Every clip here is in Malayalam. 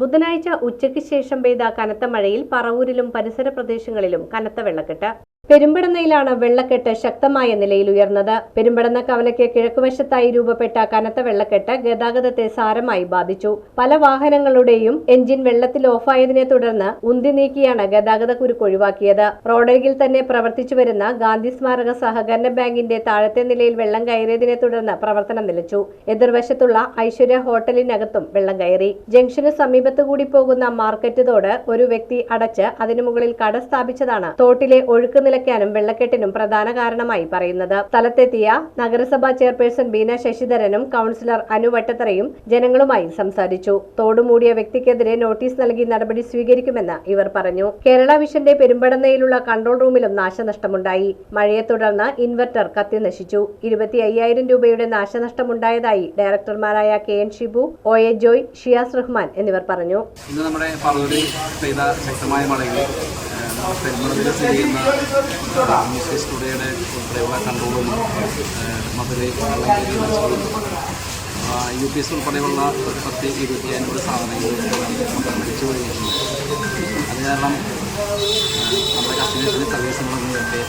ബുധനാഴ്ച ഉച്ചയ്ക്ക് ശേഷം പെയ്ത കനത്ത മഴയിൽ പറവൂരിലും പരിസര പ്രദേശങ്ങളിലും കനത്ത വെള്ളക്കെട്ട്. പെരുമ്പടന്നയിലാണ് വെള്ളക്കെട്ട് ശക്തമായ നിലയിൽ ഉയർന്നത്. പെരുമ്പടന്ന കവലയ്ക്ക് കിഴക്കുവശത്തായി രൂപപ്പെട്ട കനത്ത വെള്ളക്കെട്ട് ഗതാഗതത്തെ സാരമായി ബാധിച്ചു. പല വാഹനങ്ങളുടെയും എഞ്ചിൻ വെള്ളത്തിൽ ഓഫായതിനെ തുടർന്ന് ഉന്തി നീക്കിയാണ് ഗതാഗത കുരുക്ക് ഒഴിവാക്കിയത്. റോഡരികിൽ തന്നെ പ്രവർത്തിച്ചു വരുന്ന ഗാന്ധി സ്മാരക സഹകരണ ബാങ്കിന്റെ താഴത്തെ നിലയിൽ വെള്ളം കയറിയതിനെ തുടർന്ന് പ്രവർത്തനം നിലച്ചു. എതിർവശത്തുള്ള ഐശ്വര്യ ഹോട്ടലിനകത്തും വെള്ളം കയറി. ജംഗ്ഷന് സമീപത്തു കൂടി പോകുന്ന മാർക്കറ്റ് തോട് ഒരു വ്യക്തി അടച്ച് അതിനു മുകളിൽ കട സ്ഥാപിച്ചതാണ് തോട്ടിലെ ഒഴുക്ക് നിലയ്ക്കാനും വെള്ളക്കെട്ടിനും പ്രധാന കാരണമായി പറയുന്നത്. സ്ഥലത്തെത്തിയ നഗരസഭാ ചെയർപേഴ്സൺ ബീന ശശിധരനും കൌൺസിലർ അനു വട്ടത്തറയും ജനങ്ങളുമായി സംസാരിച്ചു. തോടുമൂടിയ വ്യക്തിക്കെതിരെ നോട്ടീസ് നൽകി നടപടി സ്വീകരിക്കുമെന്ന് ഇവർ പറഞ്ഞു. കേരള വിഷന്റെ പെരുമ്പടന്നയിലുള്ള കൺട്രോൾ റൂമിലും നാശനഷ്ടമുണ്ടായി. മഴയെ തുടർന്ന് ഇൻവെർട്ടർ കത്തി നശിച്ചു ഇരുപത്തി അയ്യായിരം രൂപയുടെ നാശനഷ്ടമുണ്ടായതായി ഡയറക്ടർമാരായ K N Shibu O A Joy Shiyas Rahman എന്നിവർ പറഞ്ഞു. ഇന്ന് നമ്മുടെ പറവൂരിൽ പെയ്ത ശക്തമായ മഴയിൽ പെരുമ്പളത്തിൽ സ്ഥിതി ചെയ്യുന്ന മ്യൂസിക് സ്റ്റുഡിയോയുടെ ഉൾപ്പെടെയുള്ള കൺട്രോളും മധുരൈ യു പി എസ് ഉൾപ്പെടെയുള്ള ഒരു പത്ത് ഇരുപത്തി അൻപത് സാധനങ്ങൾ പിടിച്ചു കഴിഞ്ഞിട്ടുണ്ട് അത് കാരണം നമ്മുടെ കസ്റ്റമേഴ്സിന് സർവീസ് മുടങ്ങിയൊക്കെ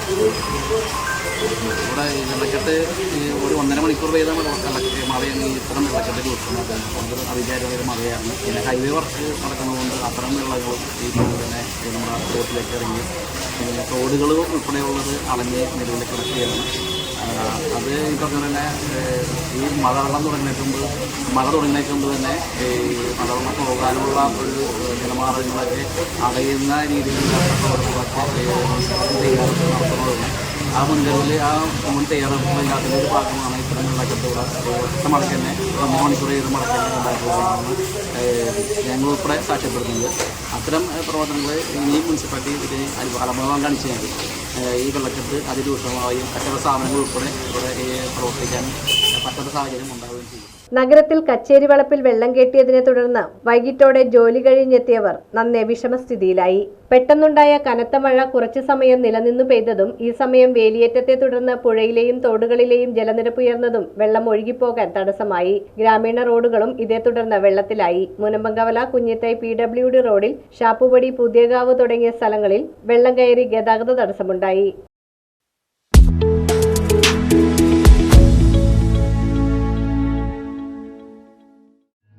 ഇവിടെ ഈ വെള്ളക്കെട്ട് ഒരു ഒന്നര മണിക്കൂർ പെയ്ത മഴയാണ് ഇത്തരം വെള്ളക്കെട്ട് കൊടുക്കുന്നത് അത് അവിചാരിത ഒരു മഴയാണ്. പിന്നെ ഹൈവേ വർക്ക് നടക്കുന്നതുകൊണ്ട് അത്തരം വെള്ളങ്ങളും ഈ തന്നെ നമ്മുടെ റോഡിലേക്ക് ഇറങ്ങി റോഡുകൾ ഉൾപ്പെടെയുള്ളത് അളഞ്ഞ് നിലവിൽ കിടക്കുകയാണ് അത് ഈ പറഞ്ഞ തന്നെ ഈ മഴവെള്ളം തുടങ്ങിയിട്ട് മുമ്പ് മഴ തുടങ്ങിയിട്ട് തന്നെ ഈ മഴവെള്ളം പോകാനുള്ള ഒരു നിലമാറങ്ങളൊക്കെ അടയുന്ന രീതിയിലുള്ള നടത്തുന്നതുകൊണ്ട് ആ മുൻകരുതൽ ആ മുൻ തയ്യാറെടുപ്പില്ലാത്തതിന്റെ ഒരു ഭാഗമാണ് ഇത്തരം വെള്ളക്കെട്ടുകൂടെ ഒറ്റ മടക്ക് തന്നെ മൂന്ന് മണിക്കൂർ ചെയ്ത് മടക്ക് തന്നെ ഉണ്ടാക്കുകയാണ് ഞങ്ങൾ ഉൾപ്പെടെ സാക്ഷ്യപ്പെടുത്തുന്നത്. അത്തരം പ്രവർത്തനങ്ങൾ ഈ മുനിസിപ്പാലിറ്റി ഇതിന് അനുഭവം കാണിച്ചു കഴിഞ്ഞാൽ ഈ വെള്ളക്കെട്ട് അതിരൂക്ഷമാവുകയും മറ്റുള്ള സ്ഥാപനങ്ങൾ ഉൾപ്പെടെ ഇവിടെ പ്രവർത്തിക്കാൻ പറ്റാത്ത സാഹചര്യം ഉണ്ടാവുകയും ചെയ്യും. നഗരത്തിൽ കച്ചേരി വളപ്പിൽ വെള്ളം കെട്ടിയതിനെ തുടർന്ന് വൈകിട്ടോടെ ജോലി കഴിഞ്ഞെത്തിയവർ നന്നെ വിഷമസ്ഥിതിയിലായി. പെട്ടെന്നുണ്ടായ കനത്ത മഴ കുറച്ചു സമയം നിലനിന്നു പെയ്തതും ഈ സമയം വേലിയേറ്റത്തെ തുടർന്ന് പുഴയിലെയും തോടുകളിലെയും ജലനിരപ്പ് ഉയർന്നതും വെള്ളം ഒഴുകിപ്പോകാൻ തടസ്സമായി. ഗ്രാമീണ റോഡുകളും ഇതേ തുടർന്ന് വെള്ളത്തിലായി. Munambamkavala Kunjithai P W D റോഡിൽ ഷാപ്പുപടി പുതിയകാവ് തുടങ്ങിയ സ്ഥലങ്ങളിൽ വെള്ളം കയറി ഗതാഗത തടസ്സമുണ്ടായി.